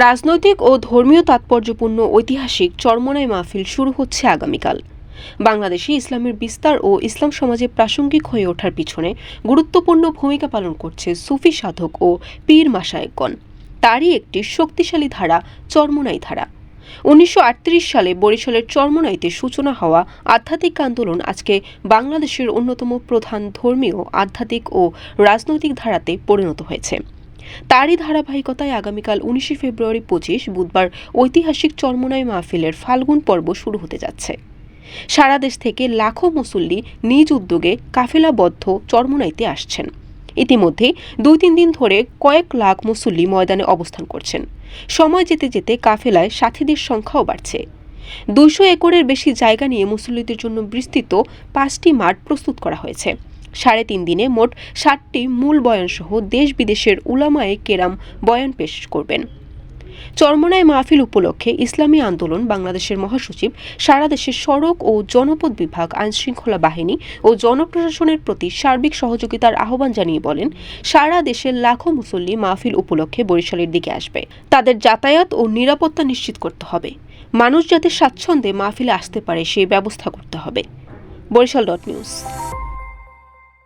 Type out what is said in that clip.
রাজনৈতিক ও ধর্মীয় তাৎপর্যপূর্ণ ঐতিহাসিক চরমনাই মাহফিল শুরু হচ্ছে আগামীকাল। বাংলাদেশে ইসলামের বিস্তার ও ইসলাম সমাজে প্রাসঙ্গিক হয়ে ওঠার পিছনে গুরুত্বপূর্ণ ভূমিকা পালন করছে সুফি সাধক ও পীর মাসায়েকগণ। তারই একটি শক্তিশালী ধারা, চরমনাই ধারা। উনিশশো আটত্রিশ সালে বরিশালের চরমনাইতে সূচনা হওয়া আধ্যাত্মিক আন্দোলন আজকে বাংলাদেশের অন্যতম প্রধান ধর্মীয়, আধ্যাত্মিক ও রাজনৈতিক ধারাতে পরিণত হয়েছে। তারই ধারাবাহিকতায় আগামীকাল উনিশে ফেব্রুয়ারি পঁচিশ বুধবার ঐতিহাসিক চরমনাই মাহফিলের ফাল্গুন পর্ব শুরু হতে যাচ্ছে। সারা দেশ থেকে লাখো মুসল্লি নিজ উদ্যোগে কাফেলাবদ্ধ চর্মনাইতে আসছেন। ইতিমধ্যে দুই তিন দিন ধরে কয়েক লাখ মুসল্লি ময়দানে অবস্থান করছেন। সময় যেতে যেতে কাফেলায় সাথীদের সংখ্যাও বাড়ছে। দুইশো একরের বেশি জায়গা নিয়ে মুসল্লিদের জন্য বিস্তৃত পাঁচটি মাঠ প্রস্তুত করা হয়েছে। সাড়ে তিন দিনে মোট ষাটটি মূল বয়ানসহ দেশ বিদেশের উলামায়ে কেরাম বয়ান পেশ করবেন। চরমনায় মাহফিল উপলক্ষে ইসলামী আন্দোলন বাংলাদেশের মহাসচিব, সারা দেশের সড়ক ও জনপদ বিভাগ, আইনশৃঙ্খলা বাহিনী ও জনপ্রশাসনের প্রতি সার্বিক সহযোগিতার আহ্বান জানিয়ে বলেন, সারা দেশের লাখো মুসল্লি মাহফিল উপলক্ষে বরিশালের দিকে আসবে। তাদের যাতায়াত ও নিরাপত্তা নিশ্চিত করতে হবে। মানুষ যাতে স্বাচ্ছন্দ্যে মাহফিলে আসতে পারে সেই ব্যবস্থা করতে হবে। Barishal dot news.